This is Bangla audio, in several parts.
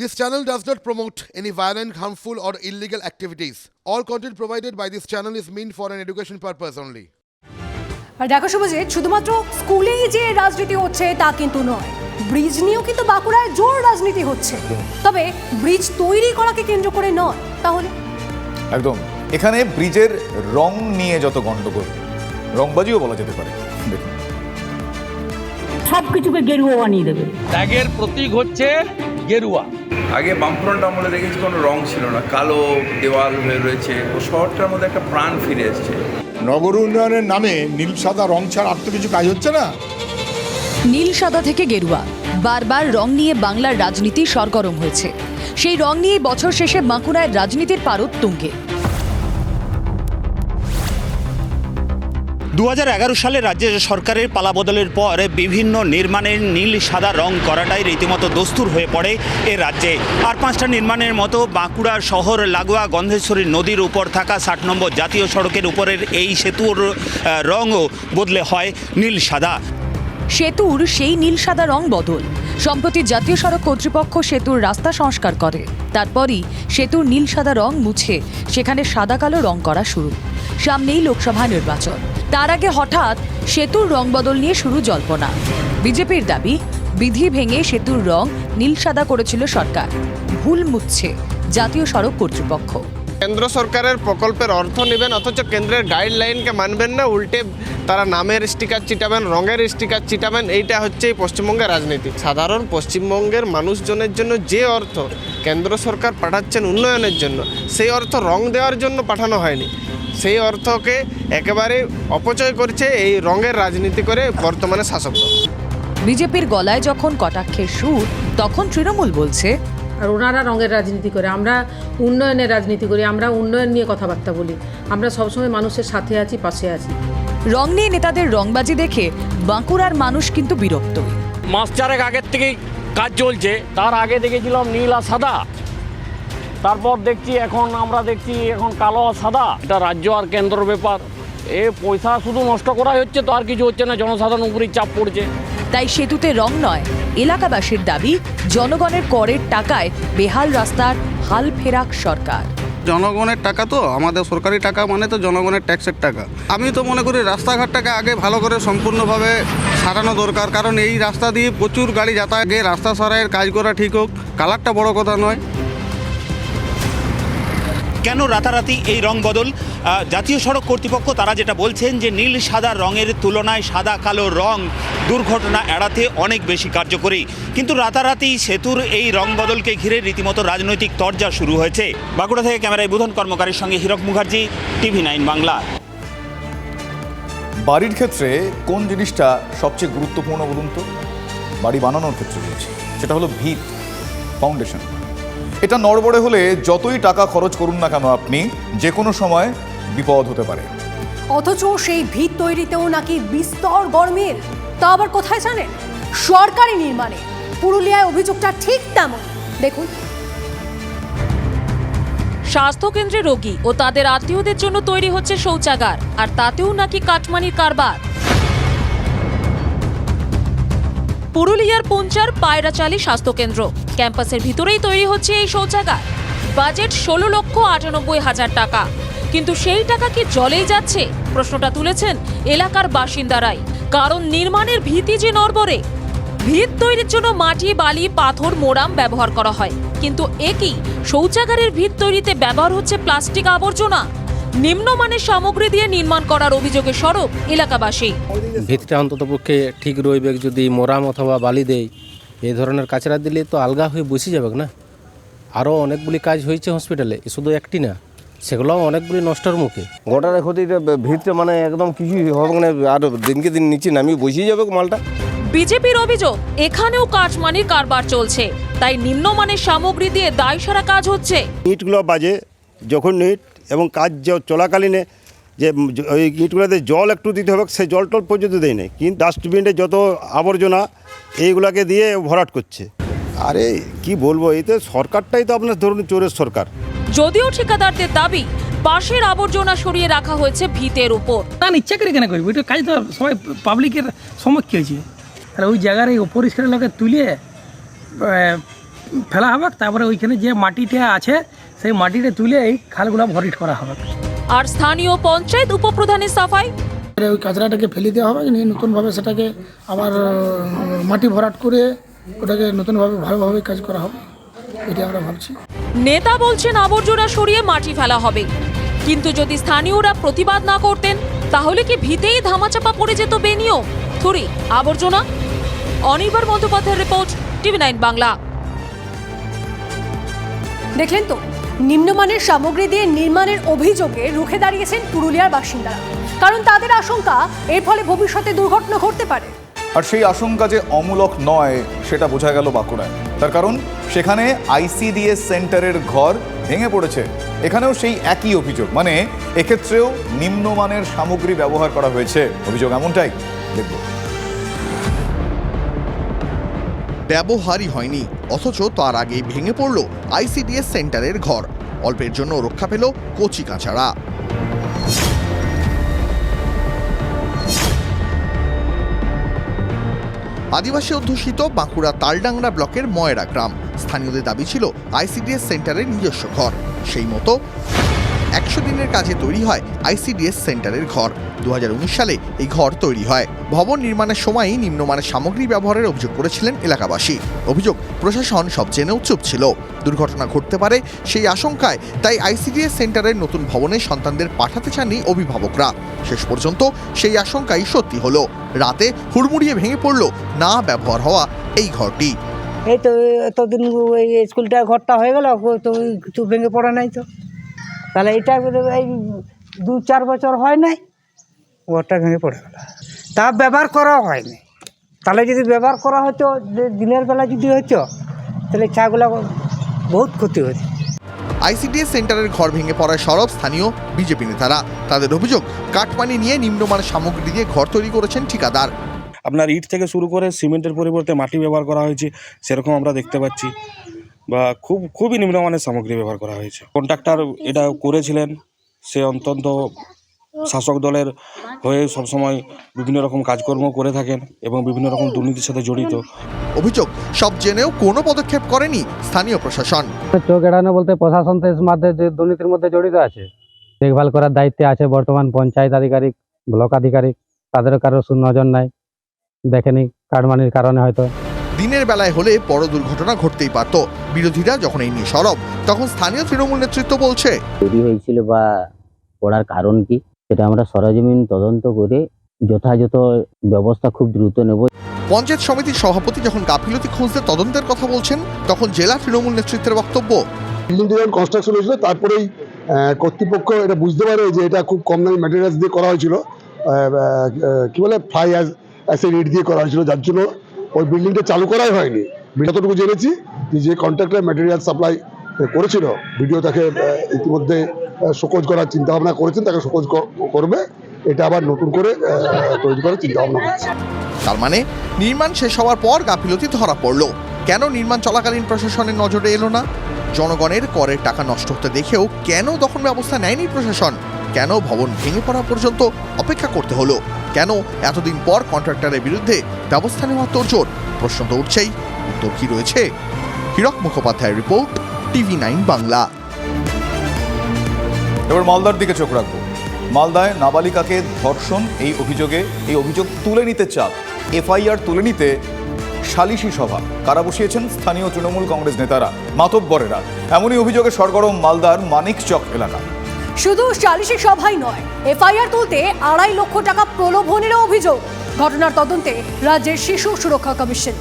This channel does not promote any violent, harmful, or illegal activities. All content provided by this channel is meant for an education purpose only. আর দেখো শুভজিৎ শুধুমাত্র স্কুলেই যে রাজনীতি হচ্ছে তা কিন্তু নয়। ব্রিজ নিয়েও কিন্তু বাঁকুড়ায় জোর রাজনীতি হচ্ছে। তবে ব্রিজ তৈরি করাকে কেন্দ্র করে নয় তাহলে? একদম। এখানে ব্রিজের রং নিয়ে যত গন্ডগোল রংবাজিও বলা যেতে পারে। দেখুন। সব কিছুকে গেরুয়া বানিয়ে দেবে। ত্যাগের প্রতীক হচ্ছে গেরুয়া। আগে বামফ্রন্ট আমলে দেখেছি কোনো রং ছিল না কালো দেওয়াল হয়ে রয়েছে ও শহরটার মধ্যে একটা প্রাণ ফিরে এসছে। নগর উন্নয়নের নামে নীল সাদা রং ছাড়া আর তো কিছু কাজ হচ্ছে না? নীল সাদা থেকে গেরুয়া বারবার রং নিয়ে বাংলার রাজনীতি সরগরম হয়েছে। সেই রং নিয়ে বছর শেষে বাঁকুড়ায় রাজনীতির পারদ তুঙ্গে। দু হাজার এগারো সালে রাজ্য সরকারের পালাবদলের পর বিভিন্ন নির্মাণের নীল সাদা রং করাটাই রীতিমতো দস্তুর হয়ে পড়ে এ রাজ্যে। আর পাঁচটা নির্মাণের মতো বাঁকুড়া শহর, লাগোয়া, গন্ধেশ্বরী নদীর উপর থাকা ষাট নম্বর জাতীয় সড়কের উপরের এই সেতুর রঙও বদলে হয় নীল সাদা। সেতুর সেই নীল সাদা রং বদল। সম্প্রতি জাতীয় সড়ক কর্তৃপক্ষ সেতুর রাস্তা সংস্কার করে। তারপরই সেতুর নীল সাদা রং মুছে সেখানে সাদা কালো রং করা শুরু। সামনেই লোকসভা নির্বাচন। তার আগে হঠাৎ সেতুর রং বদল নিয়ে শুরু জল্পনা। বিজেপির দাবি, বিধি ভেঙে সেতুর রং নীল সাদা করেছিল সরকার। ভুল মুচ্ছে জাতীয় সড়ক কর্তৃপক্ষ। কেন্দ্র সরকারের প্রকল্পের অর্থ নেবেন, অথচ কেন্দ্রের গাইডলাইনকে মানবেন না, উল্টে তারা নামের স্টিকার চিটাবেন রঙের স্টিকার চিটাবেন এইটা হচ্ছে এই পশ্চিমবঙ্গের রাজনীতি। সাধারণ পশ্চিমবঙ্গের মানুষজনের জন্য যে অর্থ কেন্দ্র সরকার পাঠাচ্ছেন উন্নয়নের জন্য, সেই অর্থ রং দেওয়ার জন্য পাঠানো হয়নি। সেই অর্থকে একেবারে অপচয় করছে এই রঙের রাজনীতি করে বর্তমানে শাসক বিজেপির গলায় যখন কটাক্ষের সুর, তখন তৃণমূল বলছে আর ওনারা রঙের রাজনীতি করে আমরা উন্নয়নের রাজনীতি করি আমরা উন্নয়ন নিয়ে কথাবার্তা বলি আমরা সবসময় মানুষের সাথে আছি পাশে আছি। রং নিয়ে নেতাদের রংবাজি দেখে বাঁকুড়ার মানুষ কিন্তু বিরক্ত। মাস চারেক আগের থেকেই কাজ চলছে তার আগে দেখেছিলাম নীল আর সাদা। তারপর দেখছি এখন আমরা দেখছি এখন কালো আর সাদা। এটা রাজ্য আর কেন্দ্র ব্যাপার। এ পয়সা শুধু নষ্ট করাই হচ্ছে তো আর কিছু হচ্ছে না জনসাধারণ উপরেই চাপ পড়ছে। তাই সেতুতে রং নয়। এলাকাবাসীর দাবি, জনগণের করের টাকায় বেহাল রাস্তার হাল ফেরাক সরকার। জনগণের টাকা তো, আমাদের সরকারি টাকা মানে তো জনগণের ট্যাক্সের টাকা। আমি তো মনে করি রাস্তাঘাটটাকে আগে ভালো করে সম্পূর্ণভাবে সারানো দরকার, কারণ এই রাস্তা দিয়ে প্রচুর গাড়ি যাতায়াত রাস্তা সারাইয়ের কাজ করা ঠিক হোক, কালারটা বড় কথা নয়। কেন রাতারাতি এই রং বদল? জাতীয় সড়ক কর্তৃপক্ষ তারা যেটা বলছেন যে নীল সাদা রঙের তুলনায় সাদা কালো রং দুর্ঘটনা এড়াতে অনেক বেশি কার্যকরী। কিন্তু রাতারাতি সেতুর এই রং বদলকে ঘিরে রীতিমতো রাজনৈতিক তরজা শুরু হয়েছে। বাঁকুড়া থেকে ক্যামেরায় বুধন কর্মকারীর সঙ্গে হীরক মুখার্জি, টিভি নাইন বাংলা। বাড়ির ক্ষেত্রে কোন জিনিসটা সবচেয়ে গুরুত্বপূর্ণ বলুন তো? বাড়ি বানানোর ক্ষেত্রে বলছি। সেটা হলো ভিত ফাউন্ডেশন এটা নড়বড়ে হলে যতই টাকা খরচ করুন না কেন আপনি যে কোনো সময় বিপদ হতে পারে। অথচ সেই ভিত তৈরিতেও নাকি বিস্তর গরমিল। তা আবার কোথায় জানেন? সরকারি নির্মাণে। পুরুলিয়ায় অভিযোগটা ঠিক তেমন। দেখুন। স্বাস্থ্যকেন্দ্রে রোগী ও তাদের আত্মীয়দের জন্য তৈরি হচ্ছে শৌচাগার আর তাতেও নাকি কাটমানির কারবার। পুরুলিয়ার পঞ্চার পায়রাচালি স্বাস্থ্যকেন্দ্র। ক্যাম্পাসের ভিতরেই তৈরি হচ্ছে এই শৌচাগার। বাজেট ষোলো লক্ষ আটানব্বই হাজার টাকা। কিন্তু সেই টাকা কি জলেই যাচ্ছে? প্রশ্নটা তুলেছেন এলাকার বাসিন্দারাই। কারণ নির্মাণের ভীতি যে নড়বড়ে। ভিত তৈরির জন্য মাটি, বালি, পাথর মোড়াম ব্যবহার করা হয়। কিন্তু একই শৌচাগারের ভিত তৈরিতে ব্যবহার হচ্ছে প্লাস্টিক আবর্জনা। নিম্নমানের সামগ্রী দিয়ে নির্মাণ করার অভিযোগে সরব এলাকাবাসী। ভিতটা অন্তত পক্ষে ঠিক রইবে যদি মোরাম অথবা বালি দেয় এই ধরনের কাচরা দিলে তো আলগা হয়ে বসে যাবে না। আরও অনেকগুলি কাজ হয়েছে হসপিটালে শুধু একটি না সেগুলোও অনেকগুলি নষ্টর মুখে। গোটার ক্ষতিটা ভিতরে মানে একদম কিছুই হবে না আর দিনকে দিন নিচে নামিয়ে বসিয়ে যাবে মালটা। বিজেপির অভিযোগ এখানেও কাটমানির কারবার চলছে তাই নিম্নমানের সামগ্রী দিয়ে দায় সারা কাজ হচ্ছে। ইটগুলো বাজে যখন ইট এবং কাজ য- চলাকালীনে যে ওই ইটগুলোতে জল একটু দিতে হবে সেই জল টল পর্যন্ত দেয় না কিন্তু ডাস্টবিনে যত আবর্জনা এইগুলাকে দিয়ে ভরাট করছে। আরে কি বলব এই তো সরকারটাই তো আপনার ধরুন চোরের সরকার। যদিও ঠিকাদারদের দাবি পাশের আবর্জনা সরিয়ে রাখা হয়েছে ভিতের উপর। না ইচ্ছা করে কেন করবি? ওইটা কাজ তো সবাই পাবলিকের সমক্ষে হয়েছে। আর ওই জায়গার এই অপরিষ্কার লোকে তুলে ফেলা হবে তারপরে ওইখানে যে মাটিটা আছে সেই মাটিটা তুলে এই খালগুলো ভরিট করা হবে। আর স্থানীয় পঞ্চায়েত উপপ্রধানের সাফাই? ওই কাঁচরাটাকে ফেলে দেওয়া হবে নিয়ে নতুনভাবে সেটাকে আবার মাটি ভরাট করে ওটাকে নতুনভাবে ভালোভাবে কাজ করা হবে এটা আমরা ভাবছি। নেতা বলছেন আবর্জনা সরিয়ে মাটি ফেলা হবে। কিন্তু যদি স্থানীয়রা প্রতিবাদ না করতেন তাহলে কি ভিতেই ধামাচাপা পড়ে যেত বেনিয়ম থুরি আবর্জনা? অনির্বাণ বন্দ্যোপাধ্যায়ের রিপোর্ট টিভি নাইন বাংলা। দেখলেন তো নিম্নমানের সামগ্রী দিয়ে নির্মাণের অভিযোগে রুখে দাঁড়িয়েছেন পুরুলিয়ার বাসিন্দারা। কারণ তাদের আশঙ্কা, এর ফলে ভবিষ্যতে দুর্ঘটনা ঘটতে পারে। আর সেই আশঙ্কা যে অমূলক নয়, সেটা বোঝা গেল বাঁকুড়ায়। তার কারণ, সেখানে আইসিডিএস সেন্টারের ঘর ভেঙে পড়েছে। এখানেও সেই একই অভিযোগ। মানে এক্ষেত্রেও নিম্নমানের সামগ্রী ব্যবহার করা হয়েছে। অভিযোগ এমনটাই। দেখব। ব্যবহারই হয়নি, অথচ তার আগে ভেঙে পড়ল আইসিডিএস সেন্টারের ঘর। অল্পের জন্য রক্ষা পেল কচি কাঁচারা আদিবাসী অধ্যুষিত বাঁকুড়া তালডাংরা ব্লকের ময়রা গ্রাম। স্থানীয়দের দাবি ছিল আইসিডিএস সেন্টারের নিজস্ব ঘর। সেই মতো একশো দিনের কাজে তৈরি হয় আইসিডিএস সেন্টারের ঘর। দু হাজার উনিশ সালে এই ঘর তৈরি হয়। ভবন নির্মাণের সময়ই নিম্নমানের সামগ্রী ব্যবহারের অভিযোগ করেছিলেন এলাকাবাসী। অভিযোগ, প্রশাসন সব জেনেও চুপ ছিল। দুর্ঘটনা ঘটতে পারে সেই আশঙ্কায় তাই আইসিডিএস সেন্টারের নতুন ভবনে সন্তানদের পাঠাতে চাননি অভিভাবকরা। শেষ পর্যন্ত সেই আশঙ্কাই সত্যি হলো। রাতে হুড়মুড়িয়ে ভেঙে পড়ল না ব্যবহার হওয়া এই ঘরটি। এই তো এতদিন ওই স্কুলটা ঘরটা হয়ে গেল তো ভেঙে পড়া নাই তো। তাহলে এটা এই দু চার বছর হয় নাই ঘরটা ভেঙে পড়ে গেল। তা ব্যবহার করা হয়নি। তাহলে যদি ব্যবহার করা হতো যে দিনের বেলা যদি হতো তাহলে চাগুলো বহুত ক্ষতি হতো। আইসিডিএস সেন্টারের ঘর ভেঙে পড়ায় সরব স্থানীয় বিজেপি নেতারা। তাদের অভিযোগ কাঠমানি নিয়ে নিম্নমানের সামগ্রী দিয়ে ঘর তৈরি করেছেন ঠিকাদার। আপনার ইট থেকে শুরু করে সিমেন্টের পরিবর্তে মাটি ব্যবহার করা হয়েছে সেরকম আমরা দেখতে পাচ্ছি। বা খুব খুবই নিম্নমানের সামগ্রী ব্যবহার করা হয়েছে। কন্ট্রাক্টর এটা করেছিলেন। সে অত্যন্ত শাসক দলের হয়ে সবসময় বিভিন্ন রকম কাজকর্ম করে থাকেন এবং বিভিন্ন রকম দুর্নীতির সাথে জড়িত। অভিযোগ সব জেনেও কোনো পদক্ষেপ করেনি স্থানীয় প্রশাসন। চোখ এড়ানো বলতে প্রশাসন তো এর মধ্যে যে দুর্নীতির মধ্যে জড়িত আছে। দেখভাল করার দায়িত্বে আছে বর্তমান পঞ্চায়েত আধিকারিক ব্লক আধিকারিক তাদেরও কারও সুনজর নাই। দেখেনি কারমানির কারণে হয়তো। দিনের বেলায় হলে বড় দুর্ঘটনা ঘটতেই পারত। বিরোধীরা যখন এই নিয়ে সরব তখন স্থানীয় তৃণমূল নেতৃত্ব বলছে তৈরি হয়েছিল বা করার কারণ কি সেটা আমরা সরজমিন তদন্ত করে যথাযথ ব্যবস্থা খুব দ্রুত নেব। পঞ্চায়েত সমিতির সভাপতি যখন গাফিলতি খুঁজতে তদন্তের কথা বলছেন তখন জেলা তৃণমূল নেতৃত্বের বক্তব্য। বিল্ডিংটা যখন কনস্ট্রাকশন হয়েছিল তারপরেই কর্তৃপক্ষ এটা বুঝতে পারে যে এটা খুব কম দামি ম্যাটেরিয়ালস দিয়ে করা হয়েছিল। কি বলে ফ্লাই অ্যাসিড ইট দিয়ে করা হয়েছিল যার জন্য ওই বিল্ডিংটা চালু করাই হয়নি। যতটুকু জেনেছি যে কন্ট্রাক্টর ম্যাটেরিয়াল সাপ্লাই করেছিল ভিডিও তাকে ইতিমধ্যে শোকজ করার চিন্তা ভাবনা করেছেন, তাকে শোকজ করবে। এটা আবার নতুন করে তৈরি করার চিন্তা ভাবনা করছে। তার মানে নির্মাণ শেষ হওয়ার পর গাফিলতি ধরা পড়ল। কেন নির্মাণ চলাকালীন প্রশাসনের নজরে এলো না? জনগণের করের টাকা নষ্ট হতে দেখেও কেন দখল ব্যবস্থা নেয়নি প্রশাসন? কেন ভবন ভেঙে পড়া পর্যন্ত অপেক্ষা করতে হলো? কেন এতদিন পর কন্ট্রাক্টরের বিরুদ্ধে ব্যবস্থা নেওয়া তোড়জোড়? প্রশ্ন তো উঠছেই। উত্তর কি রয়েছে? হীরক মুখোপাধ্যায়ের রিপোর্ট টিভি নাইন বাংলা। এবার মালদার দিকে চোখ রাখব। মালদায় নাবালিকাকে ধর্ষণ এই অভিযোগে এই অভিযোগ তুলে নিতে চাপ। এফআইআর তুলে নিতে সালিশি সভা। কারা বসিয়েছেন? স্থানীয় তৃণমূল কংগ্রেস নেতারা। মাতব্বরেরা। এমনই অভিযোগে সরগরম মালদার মানিকচক এলাকা। শুধু সালিশি সভাই নয় এফআইআর তুলতে আড়াই লক্ষ টাকা প্রলোভনেরও অভিযোগ। ঘটনার তদন্তে রাজ্যের শিশু সুরক্ষা কমিশন।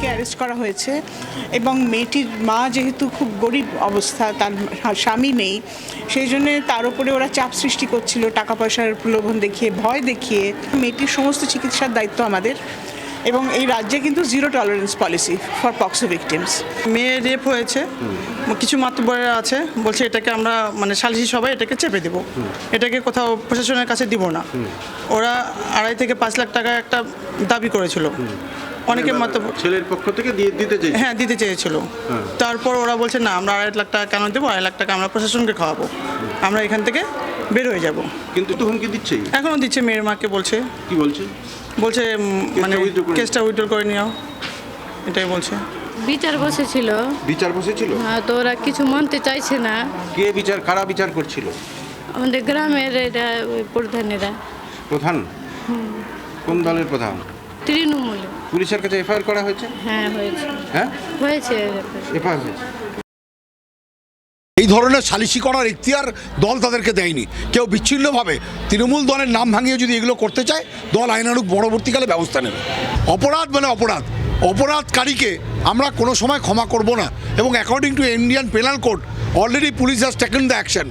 ছেলেটিকে অ্যারেস্ট করা হয়েছে এবং মেয়েটির মা যেহেতু খুব গরিব অবস্থা, তার স্বামী নেই, সেই জন্যে তার উপরে ওরা চাপ সৃষ্টি করছিল টাকা পয়সার প্রলোভন দেখিয়ে, ভয় দেখিয়ে। মেয়েটির সমস্ত চিকিৎসার দায়িত্ব আমাদের এবং এই রাজ্যে কিন্তু zero tolerance policy for POCSO victims মেয়ে রেপ হয়েছে, কিছু মাতৃবরেরা আছে, বলছে এটাকে আমরা মানে সালিসি সবাই এটাকে চেপে দেবো। এটাকে কোথাও প্রশাসনের কাছে দিব না। ওরা আড়াই থেকে পাঁচ লাখ টাকা একটা দাবি করেছিল। অনেকে মত ছেলের পক্ষ থেকে দিয়ে দিতে চাই হ্যাঁ দিতে চেয়েছিল। তারপর ওরা বলছে না আমরা আড়াই লাখ টাকা কেন দেবো? আড়াই লাখ টাকা আমরা প্রশাসনকে খাওয়াবো। আমরা এখান থেকে বের হয়ে যাব। কিন্তু তো হুমকি দিচ্ছেই এখনও দিচ্ছে মেয়ের মাকে বলছে। কি বলছে? বলছে মানে কেসটা উইথড্র করে নিও এটাই বলছে। বিচার বসেছিল। বিচার বসেছিল? হ্যাঁ, তো ওরা কিছু মানতে চাইছে না। কে বিচার কারা বিচার করছিল? আমাদের গ্রামের এটা ওই প্রধানেরা। প্রধান? কোন দলের প্রধান? তৃণমূল। পুলিশের কাছে এফআইআর করা হয়েছে? হ্যাঁ হয়েছে। হ্যাঁ? হয়েছে। এফআইআর হয়েছে। এই ধরনের সালিশি করার ইখতিয়ার দল তাদেরকে দেয়নি। কেউ বিচ্ছিন্নভাবে তৃণমূল দলের নাম ভাঙিয়ে যদি এগুলো করতে চায় দল আইনানুক পরবর্তীকালে ব্যবস্থা নেবে। অপরাধ মানে অপরাধ। অপরাধকারীকে আমরা কোনো সময় ক্ষমা করব না। এবং according to Indian penal code already police has taken the action